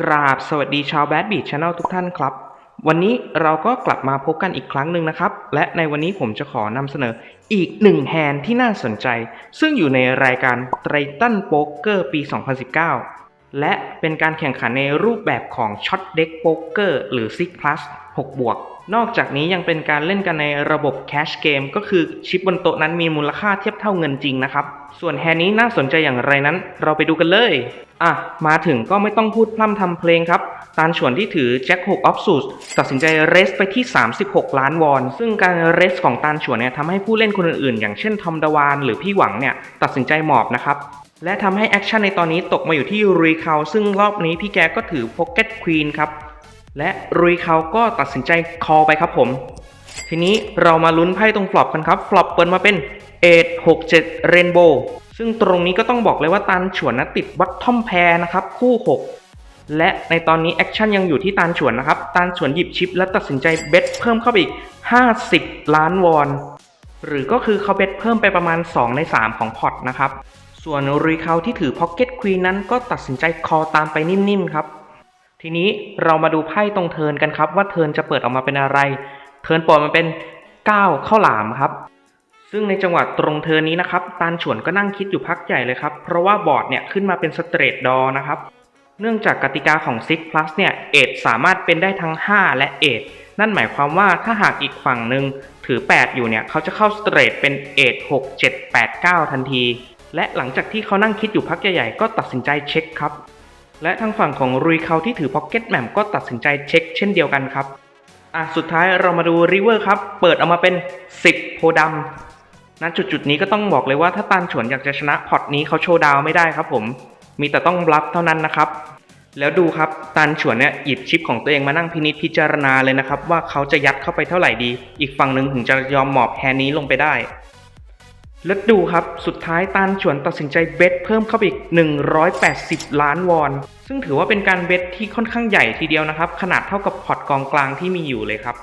กราบสวัสดีชาวแบดบีช n แนลทุกท่านครับ วันนี้เราก็กลับมาพบกันอีกครั้งหนึ่งนะครับ และในวันนี้ผมจะขอนำเสนออีกหนึ่งแฮนด์ที่น่าสนใจ ซึ่งอยู่ในรายการไตรตันโป๊กเกอร์ปี 2019 และเป็นการแข่งขันในรูปแบบของช็อตเด็กโป๊กเกอร์หรือ Six Plus 6บวกนอกจากนี้ยังเป็นการเล่นกันในระบบแคชเกมก็คือชิปบนโต๊ะนั้นมีมูลค่าเทียบเท่าเงินจริงนะครับ ส่วนแฮนด์นี้น่าสนใจอย่างไรนั้น เราไปดูกันเลย อะ มาถึงก็ไม่ต้องพูดพร่ำทำเพลงครับ ตานฉวนที่ถือแจ็ค6ออฟสูสตัดสินใจเรสไปที่ 36 ล้านวอน ซึ่งการเรสของตานฉวนเนี่ยทำให้ผู้เล่นคนอื่นๆ อย่างเช่นทอมดาวานหรือพี่หวังเนี่ยตัดสินใจหมอบนะครับ และทำให้แอคชั่นในตอนนี้ตกมาอยู่ที่รีคาซึ่งรอบนี้พี่แกก็ถือพ็อกเก็ตควีนครับ และรุยเขาก็ตัดสินใจคอไปครับผม ทีนี้เรามาลุ้นไพ่ตรงฟลอปกันครับฟลอปเปิดมาเป็น เอทหกเจ็ดเรนโบ้ซึ่งตรงนี้ก็ต้องบอกเลยว่าตันฉวนนะติดวัตทอมแพรนะครับคู่ 6 และในตอนนี้แอคชั่นยังอยู่ที่ตันฉวนนะครับตันฉวนหยิบชิปและตัดสินใจเบสเพิ่มเข้าไปอีก 50 ล้านวอน หรือก็คือเขาเบสเพิ่มไปประมาณ 2 ใน 3 ของพอตนะครับ ส่วนรีเขาที่ถือพ็อกเก็ตควีนนั้นก็ตัดสินใจคอตามไปนิ่มๆครับ ทีนี้เรามาดูไพ่ตรงเทินกันครับ ว่าเทินจะเปิดออกมาเป็นอะไร เทิร์นเปิดมาเป็น 9 ข้าวหลามครับ ซึ่งในจังหวะตรงเทินี้นะครับตาลฉวนก็นั่งคิดอยู่พักใหญ่เลยครับ เพราะว่าบอร์ดเนี่ยขึ้นมาเป็นสเตรทดอนะครับ เนื่องจากกติกาของ Six Plus เนี่ยเอทสามารถเป็นได้ทั้ง 5 และเอทนั่นหมายความว่าถ้าหากอีกฝั่งหนึ่งถือ 8 อยู่เนี่ยเขาจะเข้าสเตรทเป็นเอท6 7 8 9 ทันที และหลังจากที่เขานั่งคิดอยู่พักใหญ่ๆก็ตัดสินใจเช็คครับ และทางฝั่งของรุยเขาที่ถือพ็อกเก็ตแหม่มก็ตัดสินใจเช็คเช่นเดียวกันครับอะสุดท้ายเรามาดูริเวอร์ครับ เปิดออกมาเป็น 10 โพดำ ณจุดจุดนี้ก็ต้องบอกเลยว่าถ้าตานฉวนอยากจะชนะพอตนี้เขาโชว์ดาวไม่ได้ครับผม มีแต่ต้องบลัฟเท่านั้นนะครับ แล้วดูครับตานฉวนเนี่ยหยิบชิปของตัวเองมานั่งพินิจพิจารณาเลยนะครับ ว่าเขาจะยัดเข้าไปเท่าไหร่ดี อีกฝั่งหนึ่งถึงจะยอมหมอบแฮนนี้ลงไปได้แล้วดูครับ สุดท้ายตานฉวนตัดสินใจเบสเพิ่มเข้าไปอีก 180 ล้านวอน ซึ่งถือว่าเป็นการเบสที่ค่อนข้างใหญ่ทีเดียวนะครับ ขนาดเท่ากับพอร์ตกองกลางที่มีอยู่เลยครับ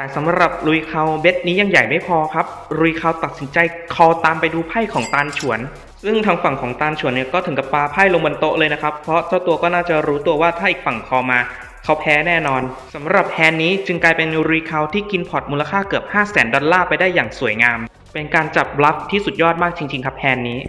แต่สำหรับลุยเขาเบสนี้ยังใหญ่ไม่พอครับลุยเขาตัดสินใจคอตามไปดูไพ่ของตานฉวน ซึ่งทางฝั่งของตานฉวนเนี่ยก็ถึงกับปาไพ่ลงบนโต๊ะเลยนะครับ เพราะเจ้าตัวก็น่าจะรู้ตัวว่าถ้าอีกฝั่งคอมา เขาแพ้แน่นอนสำหรับแฮนนี้จึงกลายเป็นรีคาวที่กินพอร์ตมูลค่าเกือบ 5 0 0 0 0 0ดอลลาร์ไปได้อย่างสวยงาม เป็นการจับบลัฟที่สุดยอดมากจริง ๆ ครับแฮนนี้